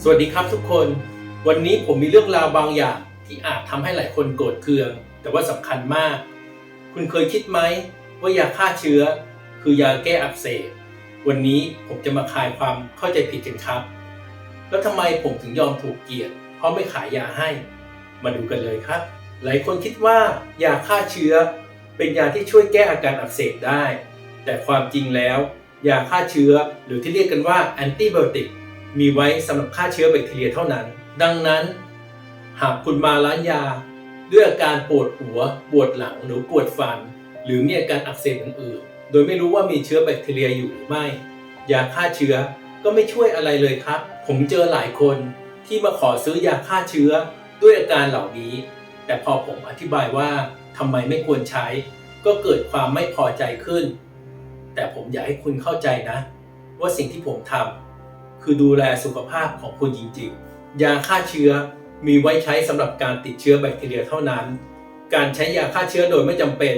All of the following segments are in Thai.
สวัสดีครับทุกคน วันนี้ผมมีเรื่องราวบางอย่างที่อาจทำให้หลายคนโกรธเคือง แต่ว่าสำคัญมาก คุณเคยคิดไหมว่ายาฆ่าเชื้อ คือยาแก้อักเสบวันนี้ผมจะมาคลายความเข้าใจผิดกันครับ แล้วทำไมผมถึงยอมถูกเกลียด เพราะไม่ขายยาให้ มาดูกันเลยครับ หลายคนคิดว่ายาฆ่าเชื้อ เป็นยาที่ช่วยแก้อาการอักเสบได้ แต่ความจริงแล้วยาฆ่าเชื้อหรือที่เรียกกันว่าแอนติบโอติก มีไว้สำหรับฆ่าเชื้อแบคทีเรียเท่านั้น ดังนั้น หากคุณมาร้านยาด้วยอาการปวดหัว ปวดหลังหรือปวดฟัน หรือมีอาการอักเสบอื่นๆ โดยไม่รู้ว่ามีเชื้อแบคทีเรียอยู่หรือไม่ ยาฆ่าเชื้อก็ไม่ช่วยอะไรเลยครับ ผมเจอหลายคนที่มาขอซื้อยาฆ่าเชื้อด้วยอาการเหล่านี้ แต่พอผมอธิบายว่าทำไมไม่ควรใช้ ก็เกิดความไม่พอใจขึ้น แต่ผมอยากให้คุณเข้าใจนะ ว่าสิ่งที่ผมทำ คือดูแลสุขภาพของคุณจริงๆ ยาฆ่าเชื้อมีไว้ใช้สำหรับการติดเชื้อแบคทีเรียเท่านั้น การใช้ยาฆ่าเชื้อโดยไม่จำเป็น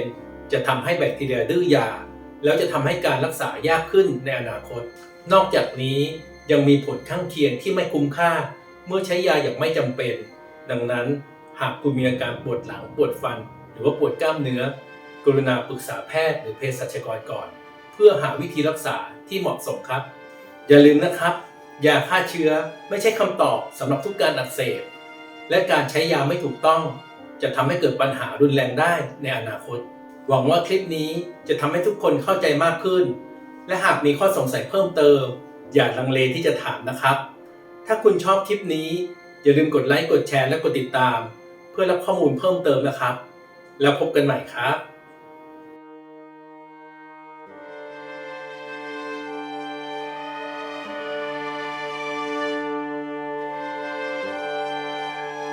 จะทำให้แบคทีเรียดื้อยา แล้วจะทำให้การรักษายากขึ้นในอนาคต นอกจากนี้ยังมีผลข้างเคียงที่ไม่คุ้มค่า เมื่อใช้ยาอย่างไม่จำเป็น ดังนั้นหากคุณมีอาการปวดหลังปวดฟัน หรือว่าปวดกล้ามเนื้อ กรุณาปรึกษาแพทย์หรือเภสัชกรก่อน เพื่อหาวิธีรักษาที่เหมาะสมครับ อย่าลืมนะครับ ยาฆ่าเชื้อไม่ใช่คำตอบสำหรับทุกการอักเสบ และการใช้ยาไม่ถูกต้อง จะทำให้เกิดปัญหารุนแรงได้ในอนาคต หวังว่าคลิปนี้จะทำให้ทุกคนเข้าใจมากขึ้น และหากมีข้อสงสัยเพิ่มเติม อย่าลังเลที่จะถามนะครับ ถ้าคุณชอบคลิปนี้ อย่าลืมกดไลค์กดแชร์และกดติดตาม เพื่อรับข้อมูลเพิ่มเติมนะครับ แล้วพบกันใหม่ครับ